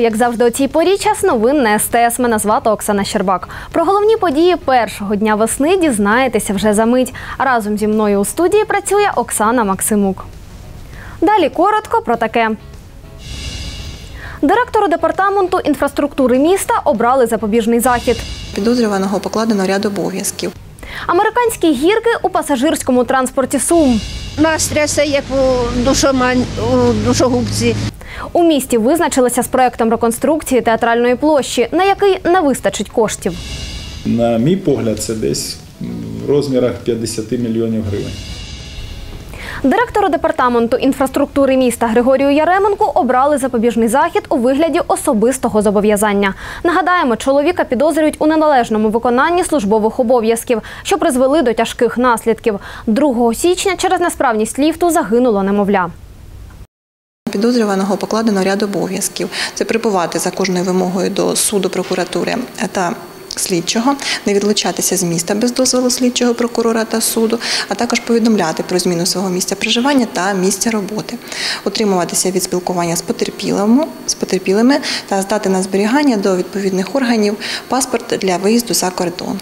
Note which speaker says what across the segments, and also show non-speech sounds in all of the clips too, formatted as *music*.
Speaker 1: Вітаю, як завжди, у цій порі час новин на СТС. Мене звати Оксана Щербак. Про головні події першого дня весни дізнаєтеся вже за мить. Разом зі мною у студії працює Оксана Максимук. Далі коротко про таке. Директору департаменту інфраструктури міста обрали запобіжний захід.
Speaker 2: Підозрюваного покладено ряд обов'язків.
Speaker 1: Американські гірки у пасажирському транспорті Сум.
Speaker 3: Нас трясе, як у душогубці.
Speaker 1: У місті визначилися з проектом реконструкції театральної площі, на який не вистачить коштів.
Speaker 4: На мій погляд, це десь в розмірах 50 мільйонів гривень.
Speaker 1: Директору департаменту інфраструктури міста Григорію Яременку обрали запобіжний захід у вигляді особистого зобов'язання. Нагадаємо, чоловіка підозрюють у неналежному виконанні службових обов'язків, що призвели до тяжких наслідків. 2 січня через несправність ліфту загинуло немовля.
Speaker 2: Підозрюваного покладено ряд обов'язків. Це прибувати за кожною вимогою до суду, прокуратури та слідчого, не відлучатися з міста без дозволу слідчого прокурора та суду, а також повідомляти про зміну свого місця проживання та місця роботи, утримуватися від спілкування з потерпілими, з потерпілими та здати на зберігання до відповідних органів паспорт для виїзду за кордон.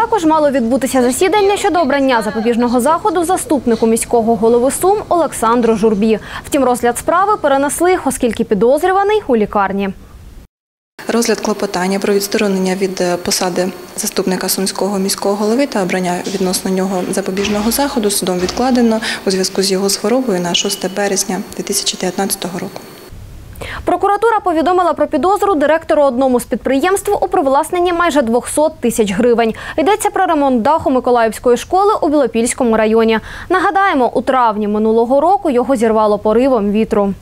Speaker 1: Також мало відбутися засідання щодо обрання запобіжного заходу заступнику міського голови Сум Олександру Журбі. Втім, розгляд справи перенесли, оскільки підозрюваний у лікарні.
Speaker 2: Розгляд клопотання про відсторонення від е, посади заступника сумського міського голови та обрання відносно нього запобіжного заходу судом відкладено у зв'язку з його хворобою на 6 березня 2019 року.
Speaker 1: Прокуратура повідомила про підозру директору одному з підприємств у привласненні майже 200 тисяч гривень. Йдеться про ремонт даху Миколаївської школи у Білопільському районі. Нагадаємо, у травні минулого року його зірвало поривом вітру.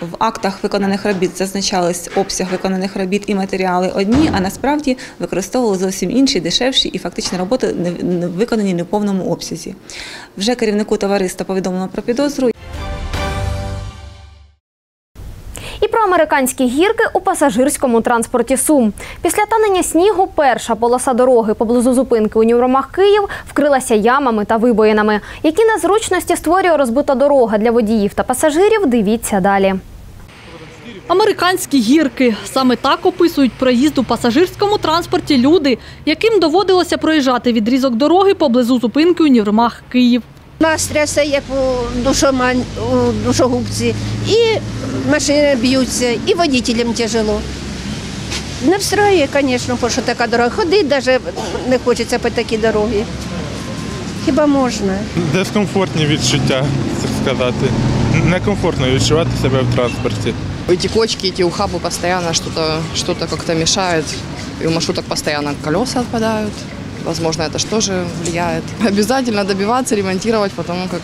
Speaker 5: В актах виконаних робіт зазначались обсяг виконаних робіт і матеріали одні, а насправді використовували зовсім інші, дешевші і фактично роботи виконані не в повному обсязі. Вже керівнику товариства повідомлено про підозру.
Speaker 1: Американські гірки у пасажирському транспорті Сум. Після танення снігу перша полоса дороги поблизу зупинки у Нюромах Київ вкрилася ямами та вибоїнами. Які незручності створює розбита дорога для водіїв та пасажирів, дивіться далі.
Speaker 6: Американські гірки саме так описують проїзд у пасажирському транспорті люди, яким доводилося проїжджати відрізок дороги поблизу зупинки у Нівромах Київ.
Speaker 3: Нас трясе, як у душомань, у душогубці. І машини б'ються, і водителям тяжело. Не встраює, звісно, бо що така дорога. Ходить навіть не хочеться по такій дорогі. Хіба можна?
Speaker 7: Дискомфортні відчуття, так сказати. Некомфортно відчувати себе в транспорті.
Speaker 8: Эти кочки, эти ухабы постоянно что-то что как-то мешает. И у маршруток постоянно колеса отпадают. Возможно, это же тоже влияет. Обязательно добиваться, ремонтировать, потому как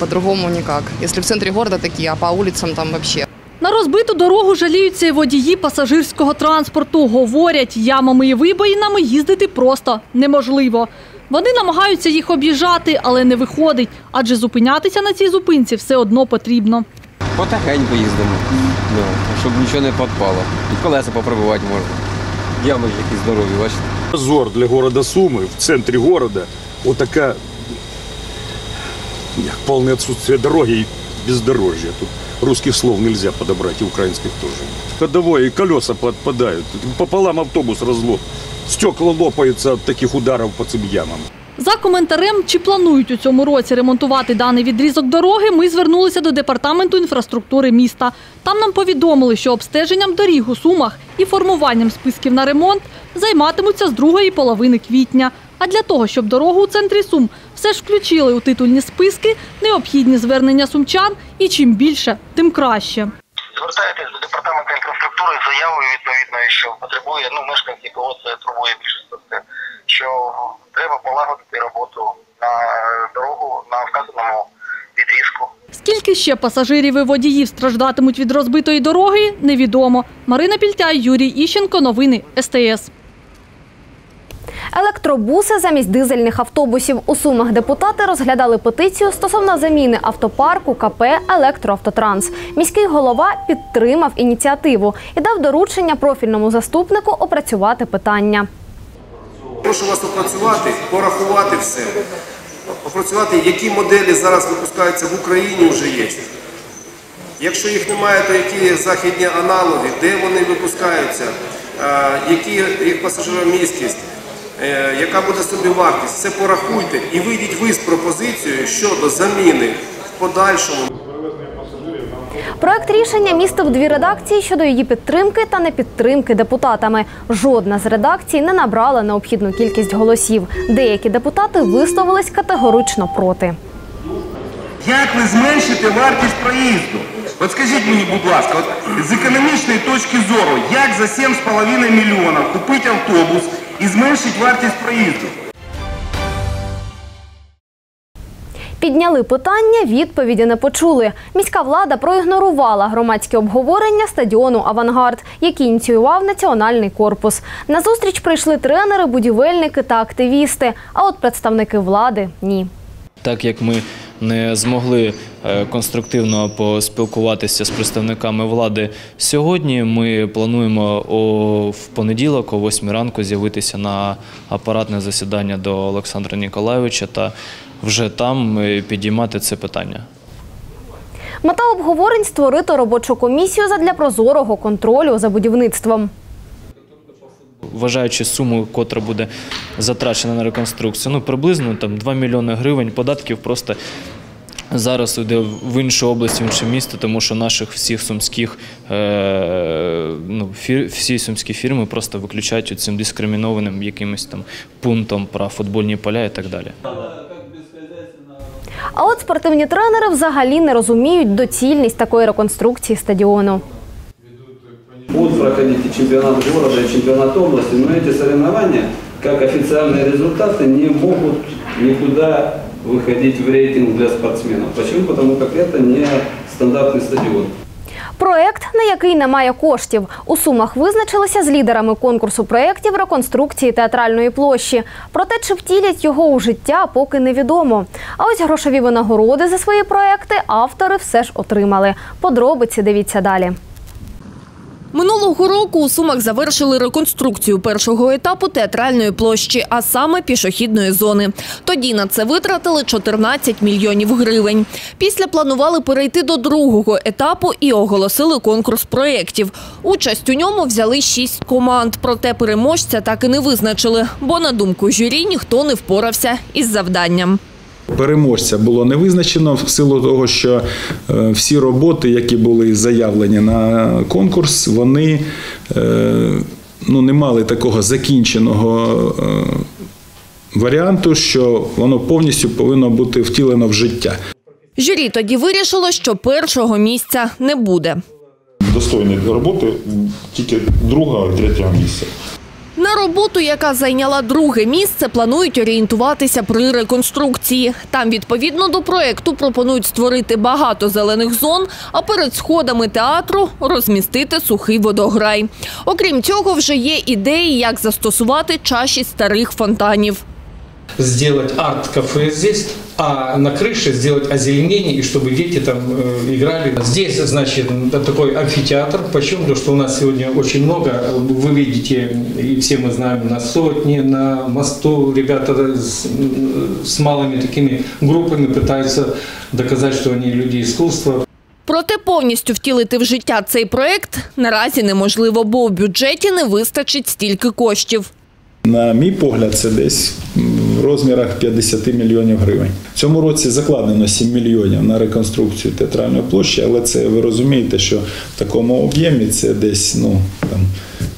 Speaker 8: по-другому никак. Если в центре города такие, а по улицам там вообще.
Speaker 6: На розбиту дорогу жаліються й водії пасажирського транспорту. Говорять, ямами і вибоїнами їздити просто неможливо. Вони намагаються їх об'їжджати, але не виходить, адже зупинятися на цій зупинці все одно потрібно.
Speaker 9: Потихеньку їздимо, ну, щоб нічого не підпало. І колеса попробувати можна. Ями які здорові, бачите.
Speaker 10: Позор для города Суми в центрі города. отака як повне відсутствие дороги і бездорожжя. Тут русских слов нельзя подобрать, и украинских тоже. Ходовое и колеса подпадают. Пополам автобус разлом. Стекла лопаются от таких ударов по цим ямам.
Speaker 6: За коментарем, чи планують у цьому році ремонтувати даний відрізок дороги, ми звернулися до департаменту інфраструктури міста. Там нам повідомили, що обстеженням доріг у Сумах і формуванням списків на ремонт займатимуться з другої половини квітня. А для того, щоб дорогу у центрі Сум все ж включили у титульні списки, необхідні звернення сумчан і чим більше, тим краще.
Speaker 11: Звертаєтесь до департаменту інфраструктури з заявою відповідною, що потребує ну мешканці, кого це турбує це, що треба полагодити роботу на дорогу на вказаному відрізку.
Speaker 6: Скільки ще пасажирів і водіїв страждатимуть від розбитої дороги, невідомо. Марина Пільтяй, Юрій Іщенко. Новини СТС.
Speaker 1: Електробуси замість дизельних автобусів у Сумах депутати розглядали петицію стосовно заміни автопарку КП Електроавтотранс. Міський голова підтримав ініціативу і дав доручення профільному заступнику опрацювати питання.
Speaker 12: Прошу вас опрацювати, порахувати все, опрацювати, які моделі зараз випускаються в Україні вже є. Якщо їх немає, то які західні аналоги, де вони випускаються, які їх пасажиромісткість, е, яка буде собівартість, це порахуйте і вийдіть ви з пропозицією щодо заміни в подальшому.
Speaker 1: Проект рішення містив дві редакції щодо її підтримки та непідтримки депутатами. Жодна з редакцій не набрала необхідну кількість голосів. Деякі депутати висловились категорично проти.
Speaker 12: Як ви зменшите вартість проїзду? От скажіть мені, будь ласка, от з економічної точки зору, як за 7,5 мільйонів купити автобус і зменшити вартість проїзду?
Speaker 1: Підняли питання, відповіді не почули. Міська влада проігнорувала громадське обговорення стадіону Авангард, який ініціював національний корпус. На зустріч прийшли тренери, будівельники та активісти. А от представники влади ні.
Speaker 13: Так як ми не змогли е, конструктивно поспілкуватися з представниками влади сьогодні, ми плануємо в понеділок, о 8 ранку, з'явитися на апаратне засідання до Олександра Ніколайовича та вже там е, підіймати це питання.
Speaker 1: Мета обговорень створити робочу комісію задля прозорого контролю за будівництвом.
Speaker 13: Вважаючи суму, котра буде затрачена на реконструкцію, ну приблизно там 2 мільйони гривень податків просто зараз йде в іншу область, в інше місто, тому що наших всіх сумських е, ну, фір, всі сумські фірми просто виключають цим дискримінованим якимось там пунктом про футбольні поля і так далі.
Speaker 1: А от спортивні тренери взагалі не розуміють доцільність такої реконструкції стадіону.
Speaker 14: Будут проходить и чемпионат города, и чемпионат области, но эти соревнования, как официальные результаты, не могут никуда выходить в рейтинг для спортсменов. Почему? Потому как это не стандартный стадион.
Speaker 1: Проект, на який немає коштів. У Сумах визначилися з лідерами конкурсу проєктів реконструкції театральної площі. Проте, чи втілять його у життя, поки невідомо. А ось грошові винагороди за свої проекти автори все ж отримали. Подробиці дивіться далі.
Speaker 15: Минулого року у Сумах завершили реконструкцію першого етапу театральної площі, а саме пішохідної зони. Тоді на це витратили 14 мільйонів гривень. Після планували перейти до другого етапу і оголосили конкурс проєктів. Участь у ньому взяли шість команд, проте переможця так і не визначили, бо на думку журі ніхто не впорався із завданням.
Speaker 4: Переможця було не визначено в силу того, що е, всі роботи, які були заявлені на конкурс, вони е, ну, не мали такого закінченого е, варіанту, що воно повністю повинно бути втілено в життя.
Speaker 15: Журі тоді вирішило, що першого місця не буде.
Speaker 16: достойні роботи тільки другого третього місця.
Speaker 15: На роботу, яка зайняла друге місце, планують орієнтуватися при реконструкції. Там, відповідно до проекту, пропонують створити багато зелених зон, а перед сходами театру розмістити сухий водограй. Окрім цього, вже є ідеї, як застосувати чаші старих фонтанів.
Speaker 17: сделать арт-кафе здесь, а на крыше сделать озеленение, и чтобы дети там э, играли. Здесь, значит, да, такой амфитеатр. Почему? Потому что у нас сегодня очень много, вы видите, и все мы знаем, на сотни, на мосту ребята с, с малыми такими группами пытаются доказать, что они люди искусства.
Speaker 15: Проте повністю втілити в життя цей проект наразі неможливо, бо в бюджеті не вистачить стільки коштів.
Speaker 4: На мій погляд, це десь в розмірах 50 мільйонів гривень. В цьому році закладено 7 мільйонів на реконструкцію театральної площі, але це ви розумієте, що в такому об'ємі це десь ну там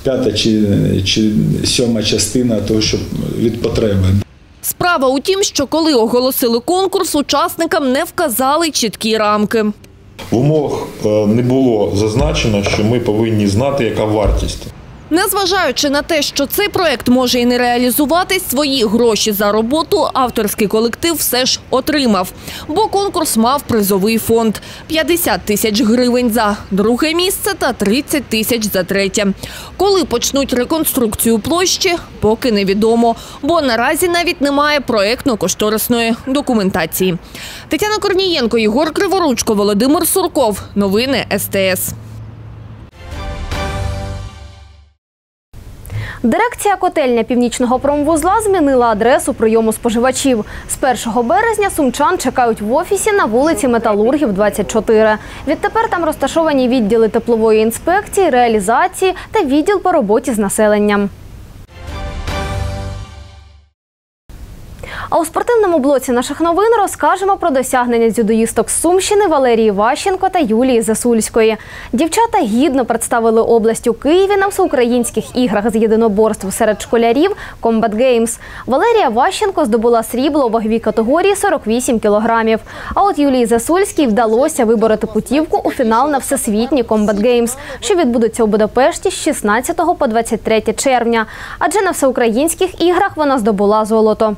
Speaker 4: п'ята чи, чи сьома частина того, що від потреби.
Speaker 15: Справа у тім, що коли оголосили конкурс, учасникам не вказали чіткі рамки.
Speaker 16: В умовах е, не було зазначено, що ми повинні знати, яка вартість.
Speaker 15: Незважаючи на те, що цей проект може і не реалізуватись, свої гроші за роботу авторський колектив все ж отримав. Бо конкурс мав призовий фонд – 50 тисяч гривень за друге місце та 30 тисяч за третє. Коли почнуть реконструкцію площі, поки невідомо, бо наразі навіть немає проектно-кошторисної документації. Тетяна Корнієнко, Єгор Криворучко, Володимир Сурков. Новини СТС.
Speaker 1: Дирекція котельня північного промвузла змінила адресу прийому споживачів. З 1 березня сумчан чекають в офісі на вулиці Металургів 24. Відтепер там розташовані відділи теплової інспекції, реалізації та відділ по роботі з населенням. А у спортивному блоці наших новин розкажемо про досягнення дзюдоїсток Сумщини Валерії Ващенко та Юлії Засульської. Дівчата гідно представили область у Києві на всеукраїнських іграх з єдиноборств серед школярів Combat Games. Валерія Ващенко здобула срібло у ваговій категорії 48 кілограмів. А от Юлії Засульській вдалося вибороти путівку у фінал на всесвітні Combat Games, що відбудуться у Будапешті з 16 по 23 червня. Адже на всеукраїнських іграх вона здобула золото.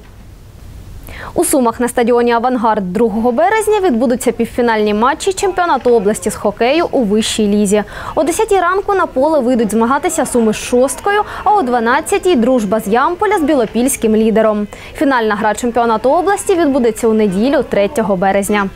Speaker 1: У Сумах на стадіоні Авангард 2 березня відбудуться півфінальні матчі чемпіонату області з хокею у вищій лізі. О 10 ранку на поле вийдуть змагатися Суми з шосткою, а о 12 дружба з Ямполя з білопільським лідером. Фінальна гра чемпіонату області відбудеться у неділю 3 березня.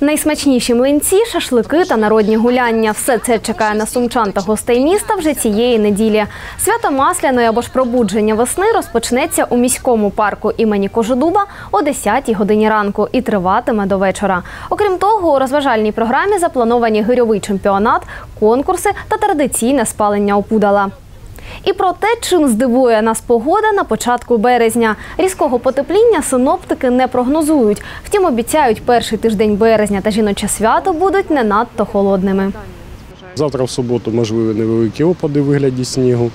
Speaker 1: Найсмачніші млинці, шашлики та народні гуляння. Все це чекає на сумчан та гостей міста вже цієї неділі. Свято Масляної або ж пробудження весни розпочнеться у міському парку імені Кожедуба о 10 годині ранку і триватиме до вечора. Окрім того, у розважальній програмі заплановані гирьовий чемпіонат, конкурси та традиційне спалення опудала. І про те, чим здивує нас погода на початку березня. Різкого потепління синоптики не прогнозують. Втім, обіцяють, перший тиждень березня та жіноче свято будуть не надто холодними.
Speaker 18: Завтра в суботу можливі невеликі опади у вигляді снігу.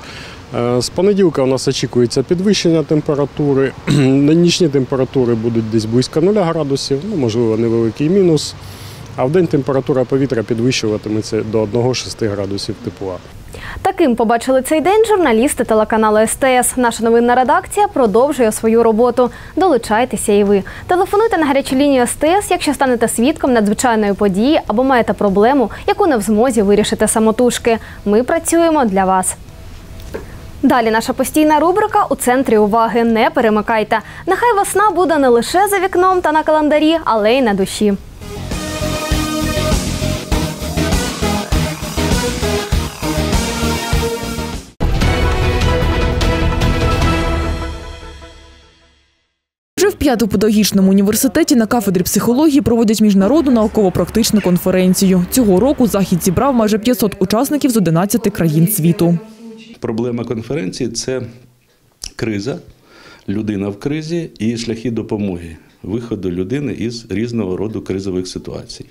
Speaker 18: Е, З понеділка у нас очікується підвищення температури. *clears throat* Нічні температури будуть десь близько 0 градусів, ну, можливо, невеликий мінус. А в день температура повітря підвищуватиметься до 1-6 градусів тепла.
Speaker 1: Таким побачили цей день журналісти телеканалу СТС. Наша новинна редакція продовжує свою роботу. Долучайтеся і ви. Телефонуйте на гарячу лінію СТС, якщо станете свідком надзвичайної події або маєте проблему, яку не в змозі вирішити самотужки. Ми працюємо для вас. Далі наша постійна рубрика у центрі уваги. Не перемикайте. Нехай весна буде не лише за вікном та на календарі, але й на душі.
Speaker 19: П'ятопедагогічному університеті на кафедрі психології проводять міжнародну науково-практичну конференцію. Цього року захід зібрав майже 500 учасників з 11 країн світу.
Speaker 20: Проблема конференції це криза, людина в кризі і шляхи допомоги, виходу людини із різного роду кризових ситуацій.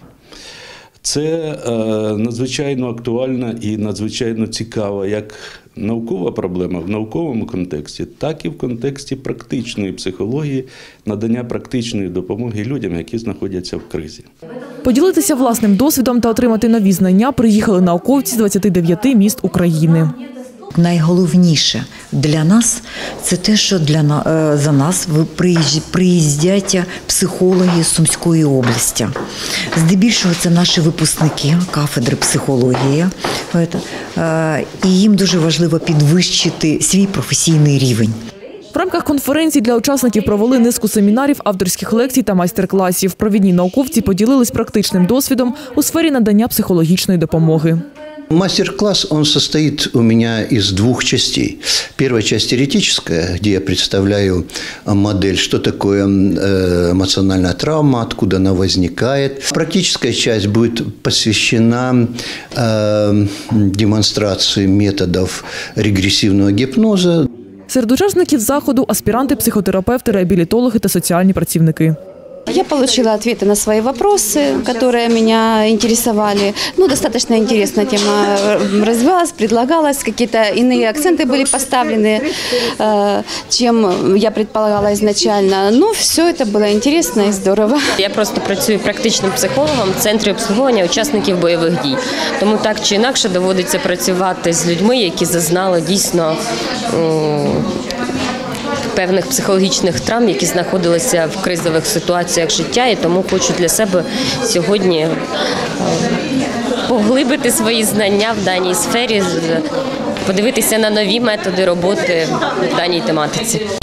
Speaker 20: Це е, надзвичайно актуальна і надзвичайно цікава як наукова проблема в науковому контексті, так і в контексті практичної психології, надання практичної допомоги людям, які знаходяться в кризі.
Speaker 19: Поділитися власним досвідом та отримати нові знання приїхали науковці з 29 міст України.
Speaker 21: Найголовніше для нас це те, що для е, за нас приїздять психологи Сумської області. Здебільшого це наші випускники кафедри психології. Е, І їм дуже важливо підвищити свій професійний рівень.
Speaker 19: В рамках конференції для учасників провели низку семінарів, авторських лекцій та майстер-класів. Провідні науковці поділились практичним досвідом у сфері надання психологічної допомоги.
Speaker 22: Мастер-класс, он состоит у меня из двух частей. Первая часть теоретическая, где я представляю э, модель, что такое э, эмоциональная травма, откуда она возникает. Практическая часть будет посвящена э, демонстрации методов регрессивного гипноза.
Speaker 19: Серед учасників заходу аспіранти, психотерапевти, реабілітологи та соціальні працівники.
Speaker 23: Я получила ответы на свои вопросы, которые меня интересовали. Ну, достаточно интересная тема э, развивалась, предлагалась, какие-то иные акценты были поставлены, э, чем я предполагала изначально. Ну, все это было интересно и здорово.
Speaker 24: Я просто працюю практичним психологом в центрі обслуговування учасників бойових дій. Тому так чи інакше доводиться працювати з людьми, які зазнали дійсно м, певних психологічних травм, які знаходилися в кризових ситуаціях життя. І тому хочу для себе сьогодні е, поглибити свої знання в даній сфері, подивитися на нові методи роботи в даній тематиці.